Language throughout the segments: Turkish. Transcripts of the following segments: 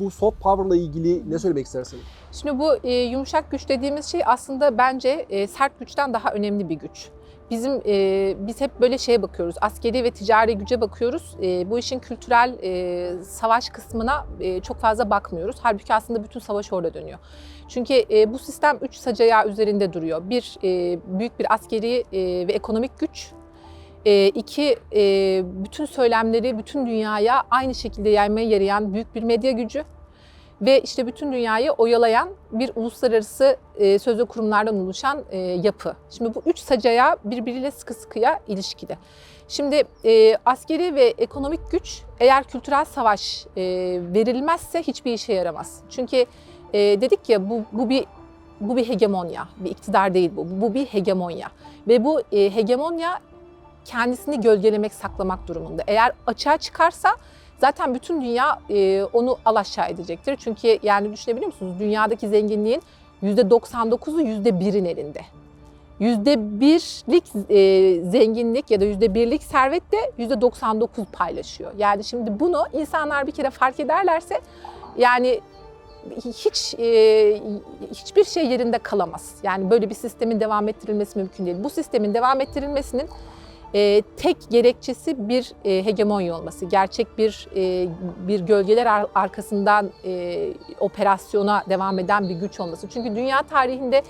Bu soft power'la ilgili ne söylemek istersin? Şimdi bu e, yumuşak güç dediğimiz şey aslında bence e, sert güçten daha önemli bir güç. Bizim e, biz hep böyle şeye bakıyoruz, askeri ve ticari güce bakıyoruz. E, bu işin kültürel e, savaş kısmına e, çok fazla bakmıyoruz. Halbuki aslında bütün savaş orada dönüyor. Çünkü e, bu sistem üç sacaya üzerinde duruyor. Bir, e, büyük bir askeri e, ve ekonomik güç. E, iki, e, bütün söylemleri bütün dünyaya aynı şekilde yaymaya yarayan büyük bir medya gücü ve işte bütün dünyayı oyalayan bir uluslararası e, sözlü kurumlardan oluşan e, yapı. Şimdi bu üç sacaya birbiriyle sıkı sıkıya ilişkili. Şimdi e, askeri ve ekonomik güç eğer kültürel savaş e, verilmezse hiçbir işe yaramaz. Çünkü e, dedik ya bu, bu bir bu bir hegemonya, bir iktidar değil bu. Bu bir hegemonya ve bu e, hegemonya kendisini gölgelemek, saklamak durumunda. Eğer açığa çıkarsa zaten bütün dünya e, onu alaşağı edecektir. Çünkü yani düşünebiliyor musunuz? Dünyadaki zenginliğin %99'u %1'in elinde. %1'lik e, zenginlik ya da %1'lik servet de %99 paylaşıyor. Yani şimdi bunu insanlar bir kere fark ederlerse yani hiç e, hiçbir şey yerinde kalamaz. Yani böyle bir sistemin devam ettirilmesi mümkün değil. Bu sistemin devam ettirilmesinin e, tek gerekçesi bir e, hegemonya olması, gerçek bir e, bir gölgeler ar- arkasından e, operasyona devam eden bir güç olması. Çünkü dünya tarihinde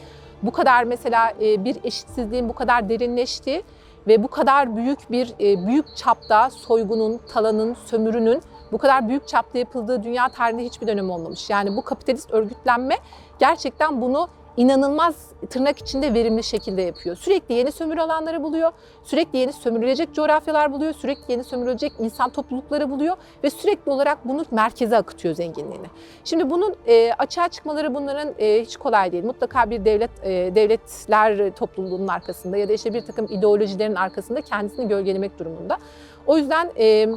bu kadar mesela e, bir eşitsizliğin bu kadar derinleştiği ve bu kadar büyük bir e, büyük çapta soygunun, talanın, sömürünün bu kadar büyük çapta yapıldığı dünya tarihinde hiçbir dönem olmamış. Yani bu kapitalist örgütlenme gerçekten bunu inanılmaz tırnak içinde verimli şekilde yapıyor. Sürekli yeni sömürü alanları buluyor, sürekli yeni sömürülecek coğrafyalar buluyor, sürekli yeni sömürülecek insan toplulukları buluyor ve sürekli olarak bunu merkeze akıtıyor zenginliğini. Şimdi bunun e, açığa çıkmaları bunların e, hiç kolay değil. Mutlaka bir devlet e, devletler topluluğunun arkasında ya da işte bir takım ideolojilerin arkasında kendisini gölgelemek durumunda. O yüzden e,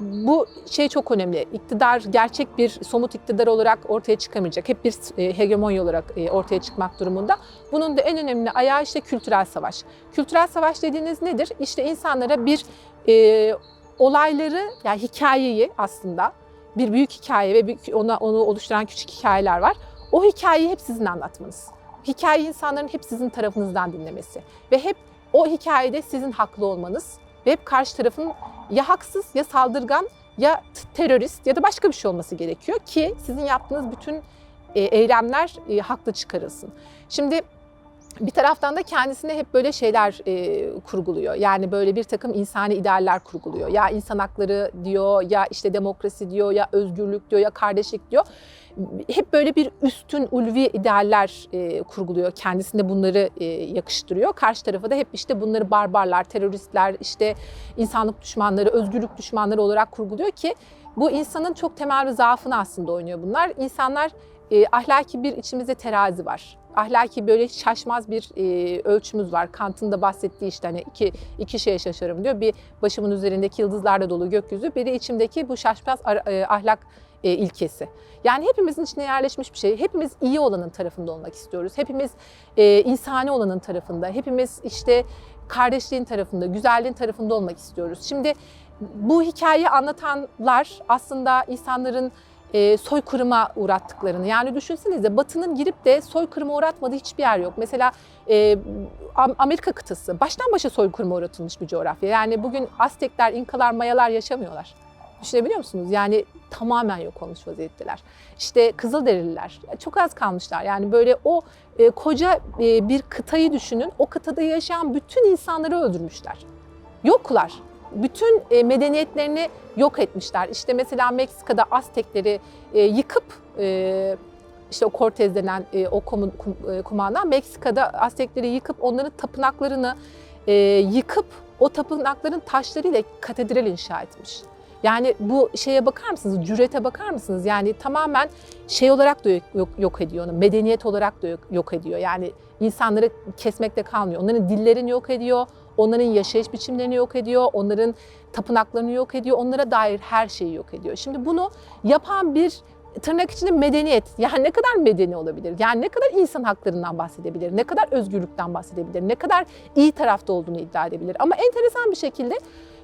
bu şey çok önemli. İktidar gerçek bir somut iktidar olarak ortaya çıkamayacak. Hep bir e, hegemonya olarak e, ortaya çıkmak durumunda. Bunun da en önemli ayağı işte kültürel savaş. Kültürel savaş dediğiniz nedir? İşte insanlara bir e, olayları yani hikayeyi aslında bir büyük hikaye ve büyük, ona onu oluşturan küçük hikayeler var. O hikayeyi hep sizin anlatmanız. Hikayeyi insanların hep sizin tarafınızdan dinlemesi ve hep o hikayede sizin haklı olmanız ve hep karşı tarafın ya haksız ya saldırgan ya terörist ya da başka bir şey olması gerekiyor ki sizin yaptığınız bütün e, eylemler e, haklı çıkarılsın. Şimdi bir taraftan da kendisine hep böyle şeyler e, kurguluyor. Yani böyle bir takım insani idealler kurguluyor. Ya insan hakları diyor, ya işte demokrasi diyor, ya özgürlük diyor, ya kardeşlik diyor. Hep böyle bir üstün ulvi idealler e, kurguluyor. Kendisine bunları e, yakıştırıyor. Karşı tarafa da hep işte bunları barbarlar, teröristler, işte insanlık düşmanları, özgürlük düşmanları olarak kurguluyor ki bu insanın çok temel bir zaafını aslında oynuyor bunlar. İnsanlar e, ahlaki bir içimizde terazi var. Ahlaki böyle şaşmaz bir e, ölçümüz var. Kant'ın da bahsettiği işte hani iki, iki şeye şaşarım diyor. Bir başımın üzerindeki yıldızlarla dolu gökyüzü, biri içimdeki bu şaşmaz e, ahlak e, ilkesi. Yani hepimizin içine yerleşmiş bir şey. Hepimiz iyi olanın tarafında olmak istiyoruz. Hepimiz e, insani olanın tarafında. Hepimiz işte kardeşliğin tarafında, güzelliğin tarafında olmak istiyoruz. Şimdi bu hikayeyi anlatanlar aslında insanların e, soykırıma uğrattıklarını. Yani düşünsenize Batı'nın girip de soykırıma uğratmadığı hiçbir yer yok. Mesela e, Am- Amerika kıtası baştan başa soykırıma uğratılmış bir coğrafya. Yani bugün Aztekler, İnkalar, Mayalar yaşamıyorlar. Düşünebiliyor musunuz? Yani tamamen yok olmuş vaziyetteler. İşte Kızılderililer çok az kalmışlar. Yani böyle o e, koca e, bir kıtayı düşünün. O kıtada yaşayan bütün insanları öldürmüşler. Yoklar. Bütün e, medeniyetlerini yok etmişler. İşte mesela Meksika'da Aztekleri e, yıkıp e, işte o Cortez denen e, o komu- kum- e, kumandan Meksika'da Aztekleri yıkıp onların tapınaklarını e, yıkıp o tapınakların taşlarıyla katedral inşa etmiş. Yani bu şeye bakar mısınız? Cürete bakar mısınız? Yani tamamen şey olarak da yok, yok, ediyor onu. Medeniyet olarak da yok, yok ediyor. Yani insanları kesmekte kalmıyor. Onların dillerini yok ediyor. Onların yaşayış biçimlerini yok ediyor. Onların tapınaklarını yok ediyor. Onlara dair her şeyi yok ediyor. Şimdi bunu yapan bir tırnak içinde medeniyet. Yani ne kadar medeni olabilir? Yani ne kadar insan haklarından bahsedebilir? Ne kadar özgürlükten bahsedebilir? Ne kadar iyi tarafta olduğunu iddia edebilir? Ama enteresan bir şekilde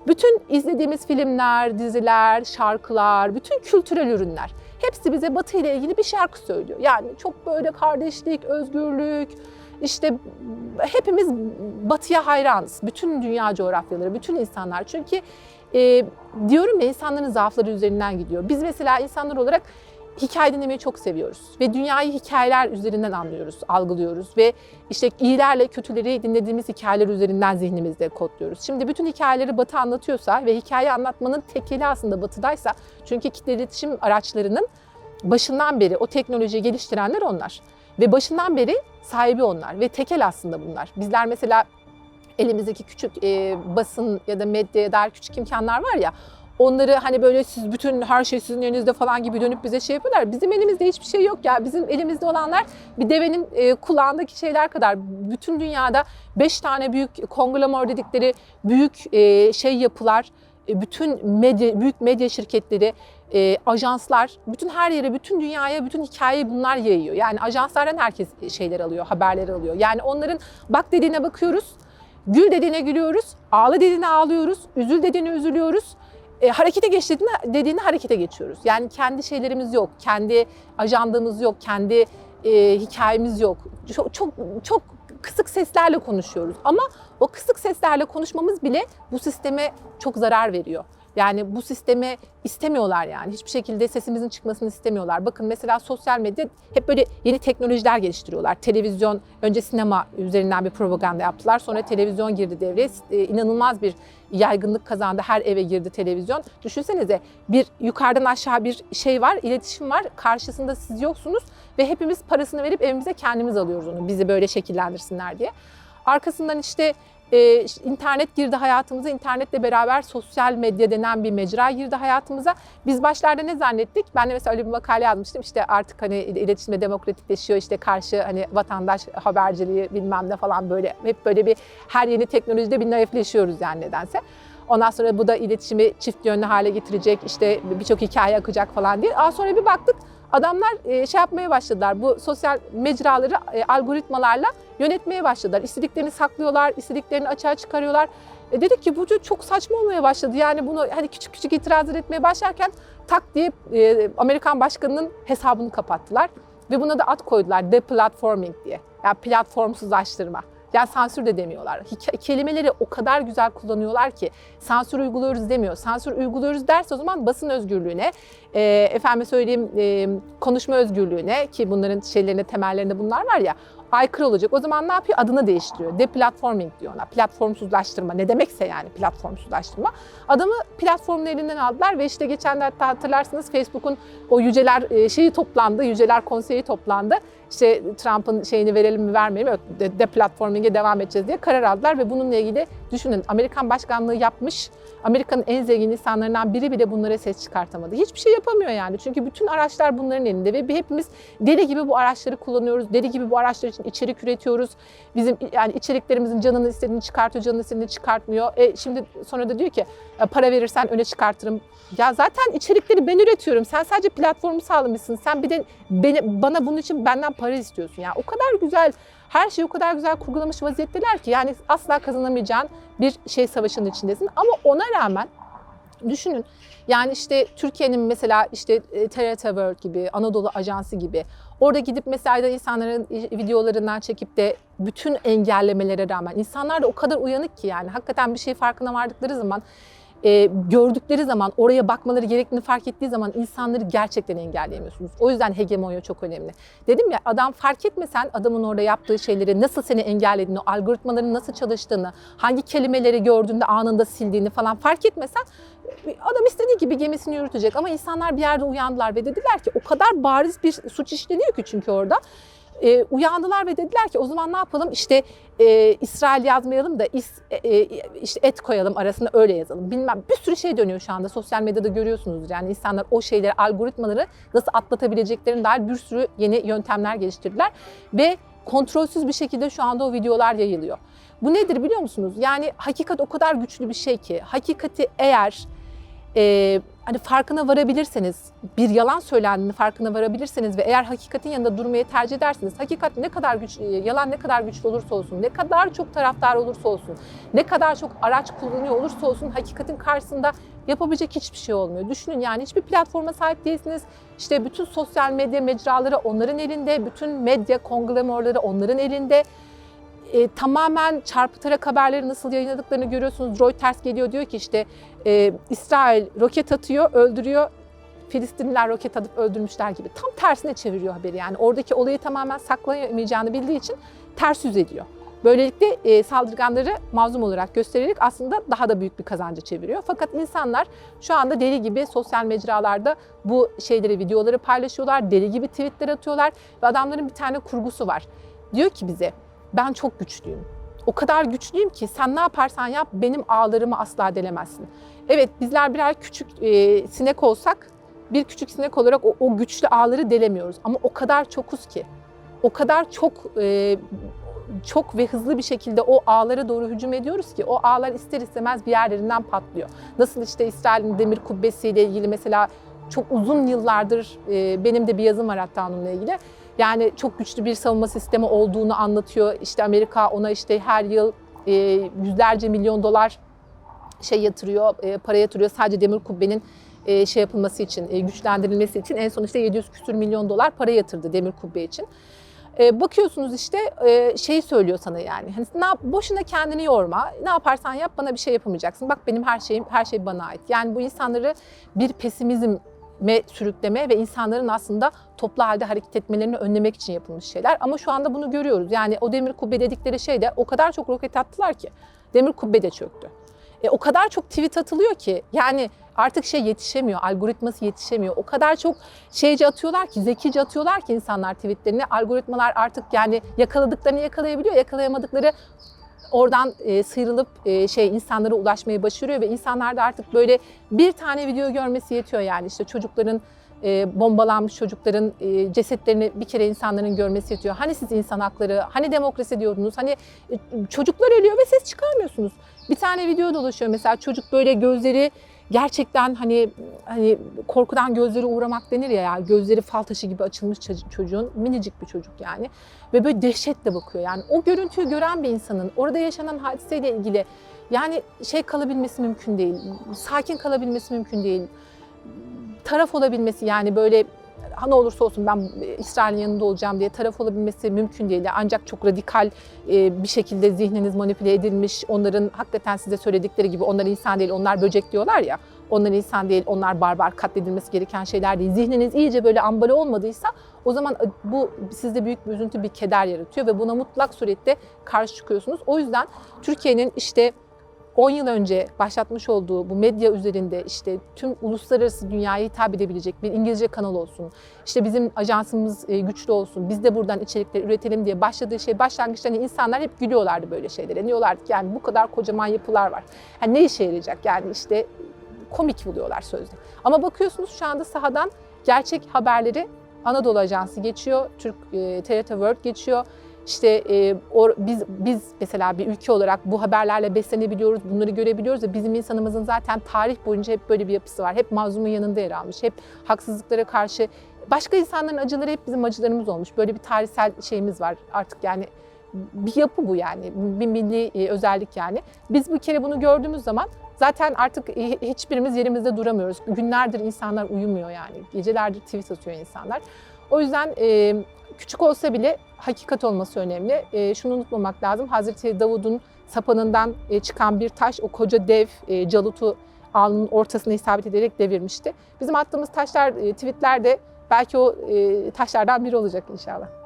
Bütün izlediğimiz filmler, diziler, şarkılar, bütün kültürel ürünler hepsi bize Batı ile ilgili bir şarkı söylüyor. Yani çok böyle kardeşlik, özgürlük, işte hepimiz Batı'ya hayranız. Bütün dünya coğrafyaları, bütün insanlar. Çünkü e, diyorum ya insanların zaafları üzerinden gidiyor. Biz mesela insanlar olarak hikaye dinlemeyi çok seviyoruz ve dünyayı hikayeler üzerinden anlıyoruz, algılıyoruz ve işte iyilerle kötüleri dinlediğimiz hikayeler üzerinden zihnimizde kodluyoruz. Şimdi bütün hikayeleri Batı anlatıyorsa ve hikaye anlatmanın tekeli aslında Batı'daysa çünkü kitle iletişim araçlarının başından beri o teknolojiyi geliştirenler onlar ve başından beri sahibi onlar ve tekel aslında bunlar. Bizler mesela elimizdeki küçük e, basın ya da medyaya dair küçük imkanlar var ya onları hani böyle siz bütün her şey sizin elinizde falan gibi dönüp bize şey yapıyorlar. Bizim elimizde hiçbir şey yok ya. Bizim elimizde olanlar bir devenin e, kulağındaki şeyler kadar. Bütün dünyada 5 tane büyük konglomer dedikleri büyük e, şey yapılar, e, bütün medya büyük medya şirketleri, e, ajanslar, bütün her yere, bütün dünyaya, bütün hikayeyi bunlar yayıyor. Yani ajanslardan herkes şeyler alıyor, haberleri alıyor. Yani onların bak dediğine bakıyoruz, gül dediğine gülüyoruz, ağla dediğine ağlıyoruz, üzül dediğine üzülüyoruz. E, harekete geç dediğine, dediğine harekete geçiyoruz. Yani kendi şeylerimiz yok, kendi ajandamız yok, kendi e, hikayemiz yok. Çok, çok çok kısık seslerle konuşuyoruz. Ama o kısık seslerle konuşmamız bile bu sisteme çok zarar veriyor. Yani bu sistemi istemiyorlar yani. Hiçbir şekilde sesimizin çıkmasını istemiyorlar. Bakın mesela sosyal medya hep böyle yeni teknolojiler geliştiriyorlar. Televizyon, önce sinema üzerinden bir propaganda yaptılar. Sonra televizyon girdi devreye. Ee, inanılmaz bir yaygınlık kazandı. Her eve girdi televizyon. Düşünsenize bir yukarıdan aşağı bir şey var, iletişim var. Karşısında siz yoksunuz ve hepimiz parasını verip evimize kendimiz alıyoruz onu. Bizi böyle şekillendirsinler diye. Arkasından işte e, internet girdi hayatımıza. internetle beraber sosyal medya denen bir mecra girdi hayatımıza. Biz başlarda ne zannettik? Ben de mesela öyle bir makale yazmıştım. İşte artık hani iletişimde demokratikleşiyor. işte karşı hani vatandaş haberciliği bilmem ne falan böyle hep böyle bir her yeni teknolojide bir naifleşiyoruz yani nedense. Ondan sonra bu da iletişimi çift yönlü hale getirecek. işte birçok hikaye akacak falan diye. Aa sonra bir baktık adamlar e, şey yapmaya başladılar. Bu sosyal mecraları e, algoritmalarla yönetmeye başladılar. İstediklerini saklıyorlar, istediklerini açığa çıkarıyorlar. E dedik ki bu çok saçma olmaya başladı. Yani bunu hani küçük küçük itirazlar etmeye başlarken tak diye e, Amerikan başkanının hesabını kapattılar. Ve buna da ad koydular deplatforming diye. Yani platformsuzlaştırma. Yani sansür de demiyorlar. Hik- kelimeleri o kadar güzel kullanıyorlar ki sansür uyguluyoruz demiyor. Sansür uyguluyoruz derse o zaman basın özgürlüğüne, e, efendim söyleyeyim e, konuşma özgürlüğüne ki bunların şeylerinde temellerinde bunlar var ya aykırı olacak. O zaman ne yapıyor? Adını değiştiriyor. Deplatforming diyor ona. Platformsuzlaştırma. Ne demekse yani platformsuzlaştırma. Adamı platformun elinden aldılar ve işte geçenlerde hatırlarsınız Facebook'un o yüceler e, şeyi toplandı. Yüceler konseyi toplandı. İşte Trump'ın şeyini verelim mi vermeyelim mi? De, deplatforming'e devam edeceğiz diye karar aldılar ve bununla ilgili düşünün Amerikan başkanlığı yapmış Amerika'nın en zengin insanlarından biri bile bunlara ses çıkartamadı. Hiçbir şey yapamıyor yani. Çünkü bütün araçlar bunların elinde ve hepimiz deli gibi bu araçları kullanıyoruz. Deli gibi bu araçlar için içerik üretiyoruz. Bizim yani içeriklerimizin canını istediğini çıkartıyor, canını istediğini çıkartmıyor. E şimdi sonra da diyor ki "E, para verirsen öne çıkartırım. Ya zaten içerikleri ben üretiyorum. Sen sadece platformu sağlamışsın. Sen bir de beni, bana bunun için benden para istiyorsun. Yani o kadar güzel her şeyi o kadar güzel kurgulamış vaziyetteler ki yani asla kazanamayacağın bir şey savaşının içindesin. Ama ona rağmen düşünün yani işte Türkiye'nin mesela işte e, TRT World gibi, Anadolu Ajansı gibi orada gidip mesela insanların videolarından çekip de bütün engellemelere rağmen insanlar da o kadar uyanık ki yani hakikaten bir şey farkına vardıkları zaman e, gördükleri zaman, oraya bakmaları gerektiğini fark ettiği zaman insanları gerçekten engelleyemiyorsunuz. O yüzden hegemonya çok önemli. Dedim ya adam fark etmesen adamın orada yaptığı şeyleri nasıl seni engellediğini, algoritmaların nasıl çalıştığını, hangi kelimeleri gördüğünde anında sildiğini falan fark etmesen adam istediği gibi gemisini yürütecek. Ama insanlar bir yerde uyandılar ve dediler ki o kadar bariz bir suç işleniyor ki çünkü orada e, uyandılar ve dediler ki o zaman ne yapalım işte e, İsrail yazmayalım da is, e, işte et koyalım arasında öyle yazalım. Bilmem bir sürü şey dönüyor şu anda sosyal medyada görüyorsunuz yani insanlar o şeyleri algoritmaları nasıl atlatabileceklerine dair bir sürü yeni yöntemler geliştirdiler ve kontrolsüz bir şekilde şu anda o videolar yayılıyor. Bu nedir biliyor musunuz? Yani hakikat o kadar güçlü bir şey ki hakikati eğer e, hani farkına varabilirseniz, bir yalan söylendiğini farkına varabilirseniz ve eğer hakikatin yanında durmayı tercih ederseniz, hakikat ne kadar güç, e, yalan ne kadar güçlü olursa olsun, ne kadar çok taraftar olursa olsun, ne kadar çok araç kullanıyor olursa olsun hakikatin karşısında yapabilecek hiçbir şey olmuyor. Düşünün yani hiçbir platforma sahip değilsiniz. İşte bütün sosyal medya mecraları onların elinde, bütün medya konglomerları onların elinde. E, tamamen çarpıtarak haberleri nasıl yayınladıklarını görüyorsunuz. Reuters geliyor diyor ki işte e, İsrail roket atıyor, öldürüyor. Filistinliler roket atıp öldürmüşler gibi. Tam tersine çeviriyor haberi yani. Oradaki olayı tamamen saklayamayacağını bildiği için ters yüz ediyor. Böylelikle e, saldırganları mazlum olarak göstererek aslında daha da büyük bir kazanca çeviriyor. Fakat insanlar şu anda deli gibi sosyal mecralarda bu şeyleri, videoları paylaşıyorlar. Deli gibi tweetler atıyorlar ve adamların bir tane kurgusu var. Diyor ki bize ben çok güçlüyüm. O kadar güçlüyüm ki sen ne yaparsan yap benim ağlarımı asla delemezsin. Evet bizler birer küçük e, sinek olsak bir küçük sinek olarak o, o güçlü ağları delemiyoruz. Ama o kadar çokuz ki, o kadar çok e, çok ve hızlı bir şekilde o ağlara doğru hücum ediyoruz ki o ağlar ister istemez bir yerlerinden patlıyor. Nasıl işte İsrail'in demir kubbesiyle ilgili mesela çok uzun yıllardır e, benim de bir yazım var hatta onunla ilgili. Yani çok güçlü bir savunma sistemi olduğunu anlatıyor. İşte Amerika ona işte her yıl e, yüzlerce milyon dolar şey yatırıyor, e, para yatırıyor sadece demir kubbenin e, şey yapılması için, e, güçlendirilmesi için en son işte 700 küsür milyon dolar para yatırdı demir kubbe için. E, bakıyorsunuz işte e, şey söylüyor sana yani. Hani ne yap, boşuna kendini yorma. Ne yaparsan yap bana bir şey yapamayacaksın. Bak benim her şeyim her şey bana ait. Yani bu insanları bir pesimizm me sürükleme ve insanların aslında toplu halde hareket etmelerini önlemek için yapılmış şeyler. Ama şu anda bunu görüyoruz. Yani o demir kubbe dedikleri şey de o kadar çok roket attılar ki demir kubbe de çöktü. E, o kadar çok tweet atılıyor ki yani artık şey yetişemiyor, algoritması yetişemiyor. O kadar çok şeyci atıyorlar ki, zekice atıyorlar ki insanlar tweetlerini. Algoritmalar artık yani yakaladıklarını yakalayabiliyor, yakalayamadıkları oradan e, sıyrılıp e, şey insanlara ulaşmayı başarıyor ve insanlar da artık böyle bir tane video görmesi yetiyor yani işte çocukların e, bombalanmış çocukların e, cesetlerini bir kere insanların görmesi yetiyor. Hani siz insan hakları, hani demokrasi diyordunuz, hani e, çocuklar ölüyor ve ses çıkarmıyorsunuz. Bir tane video dolaşıyor mesela çocuk böyle gözleri gerçekten hani hani korkudan gözleri uğramak denir ya, ya gözleri fal taşı gibi açılmış çocuğun- minicik bir çocuk yani. Ve böyle dehşetle bakıyor yani. O görüntüyü gören bir insanın orada yaşanan hadiseyle ilgili yani şey kalabilmesi mümkün değil sakin kalabilmesi mümkün değil. Taraf olabilmesi yani böyle ha ne olursa olsun ben İsrail'in yanında olacağım diye taraf olabilmesi mümkün değil. Ancak çok radikal e, bir şekilde zihniniz manipüle edilmiş, onların hakikaten size söyledikleri gibi onlar insan değil, onlar böcek diyorlar ya. Onlar insan değil, onlar barbar katledilmesi gereken şeyler değil. Zihniniz iyice böyle ambale olmadıysa o zaman bu sizde büyük bir üzüntü, bir keder yaratıyor ve buna mutlak surette karşı çıkıyorsunuz. O yüzden Türkiye'nin işte 10 yıl önce başlatmış olduğu bu medya üzerinde işte tüm uluslararası dünyaya hitap edebilecek bir İngilizce kanal olsun. İşte bizim ajansımız e, güçlü olsun. Biz de buradan içerikler üretelim diye başladığı şey başlangıçta hani insanlar hep gülüyorlardı böyle şeylere. Diyorlardı ki yani bu kadar kocaman yapılar var. Yani ne işe yarayacak? Yani işte komik buluyorlar sözde. Ama bakıyorsunuz şu anda sahadan gerçek haberleri Anadolu Ajansı geçiyor, Türk e, TRT World geçiyor. İşte e, or, biz biz mesela bir ülke olarak bu haberlerle beslenebiliyoruz, bunları görebiliyoruz ve bizim insanımızın zaten tarih boyunca hep böyle bir yapısı var. Hep mazlumun yanında yer almış, hep haksızlıklara karşı başka insanların acıları hep bizim acılarımız olmuş. Böyle bir tarihsel şeyimiz var artık yani bir yapı bu yani, bir milli e, özellik yani. Biz bir kere bunu gördüğümüz zaman zaten artık hiçbirimiz yerimizde duramıyoruz. Günlerdir insanlar uyumuyor yani, gecelerdir tweet atıyor insanlar. O yüzden e, küçük olsa bile hakikat olması önemli. E, şunu unutmamak lazım. Hazreti Davud'un sapanından e, çıkan bir taş o koca dev e, Calut'u alnının ortasına isabet ederek devirmişti. Bizim attığımız taşlar, e, tweetler de belki o e, taşlardan biri olacak inşallah.